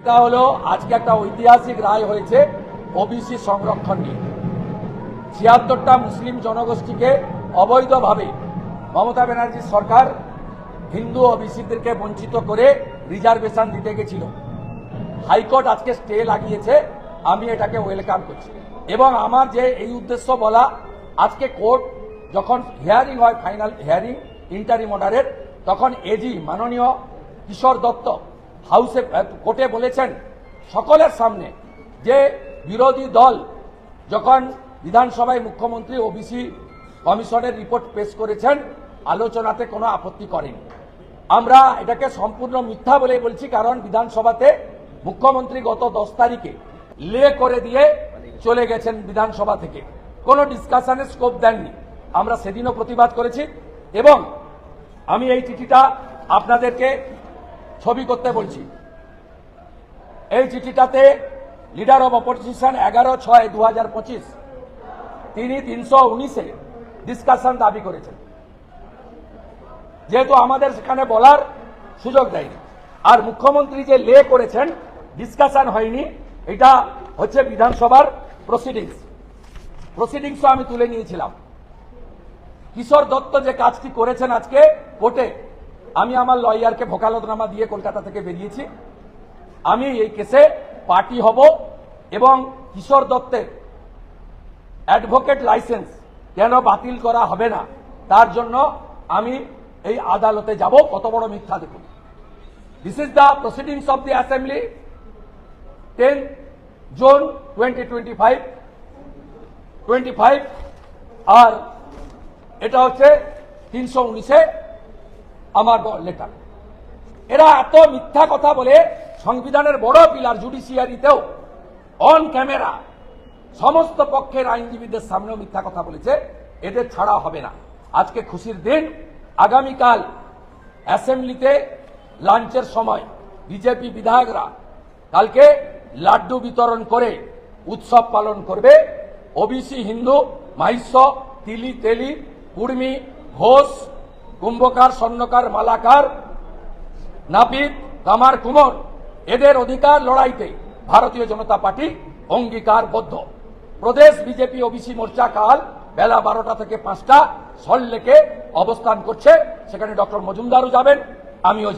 এটা হলো আজকে একটা ঐতিহাসিক রায় হয়েছে ওবিসি সংরক্ষণ নিয়ে। ছিয়াত্তরটা মুসলিম জনগোষ্ঠীকে অবৈধভাবে মমতা ব্যানার্জির সরকার হিন্দু ওবিসিদেরকে বঞ্চিত করে রিজার্ভেশন দিতে গেছিল। হাইকোর্ট আজকে স্টে লাগিয়েছে, আমি এটাকে ওয়েলকাম করছি। এবং আমার যে এই উদ্দেশ্য বলা, আজকে কোর্ট যখন হিয়ারিং হয়, ফাইনাল হিয়ারিং, ইন্টারিম অর্ডারের, তখন এজি মাননীয় কিশোর দত্ত হাউসে কোর্টে বলেছেন, সকলের সামনে যে বিরোধী দল যখন বিধানসভায় মুখ্যমন্ত্রী ওবিসি কমিশনের রিপোর্ট পেশ করেছেন, আলোচনাতে কোনো আপত্তি করেনি। আমরা এটাকে সম্পূর্ণ মিথ্যা বলে বলছি, কারণ বিধানসভাতে মুখ্যমন্ত্রী গত দশ তারিখে লে করে দিয়ে চলে গেছেন বিধানসভা থেকে। কোনো ডিসকাশনের স্কোপ দেননি। আমরা সেদিনও প্রতিবাদ করেছি এবং আমি এই চিঠিটা আপনাদেরকে ছবি করতে বলছি। এই চিঠিটাতে লিডার অব অপোজিশন এগারো ছয় দু তিনি তিনশো উনিশে ডিসকাশন দাবি করেছেন। যেহেতু আমাদের সেখানে বলার সুযোগ দেয়নি। আর মুখ্যমন্ত্রী যে লে করেছেন ডিসকাশন হয়নি, এটা হচ্ছে বিধানসভার প্রসিডিংস প্রসিডিংসও আমি তুলে নিয়েছিলাম। কিশোর দত্ত যে কাজটি করেছেন আজকে কোর্টে আমি আমার লয়ারকে ভোকালতনামা দিয়ে কলকাতা থেকে বেরিয়েছি। আমি এই কেসে পার্টি হব এবং কিশোর দত্তের অ্যাডভোকেট লাইসেন্স কেন বাতিল করা হবে না, তার জন্য আমি এই আদালতে যাব। কত বড় মিথ্যা দেখুন। This is the proceedings of the assembly ten June twenty twenty five twenty five আর এটা হচ্ছে তিনশো উনিশে আমার লেটার এরা এত মিথ্যা কথা বলে সংবিধানের বড় পিলার জুডিশিয়ারিতেও অন ক্যামেরা সমস্ত পক্ষের আইনজীবীদের সামনেও মিথ্যা কথা বলেছে। এদের ছাড়া হবে না। আজকে খুশির দিন। আগামীকাল অ্যাসেম্বলিতে লাঞ্চের সময় বিজেপি বিধায়করা কালকে লাড্ডু বিতরণ করে উৎসব পালন করবে। ওবিসি হিন্দু মাহিষ্য তিলি তেলি, কুর্মি, ঘোষ কুম্ভকার, স্বর্ণকার, মালাকার, নাপিত কামার কুমোর, এদের অধিকার লড়াইতে ভারতীয় জনতা পার্টি অঙ্গীকারবদ্ধ। প্রদেশ বিজেপি ওবিসি মোর্চা কাল বেলা বারোটা থেকে পাঁচটা সল্লেকে অবস্থান করছে। সেখানে ডক্টর মজুমদারও যাবেন, আমিও যাব।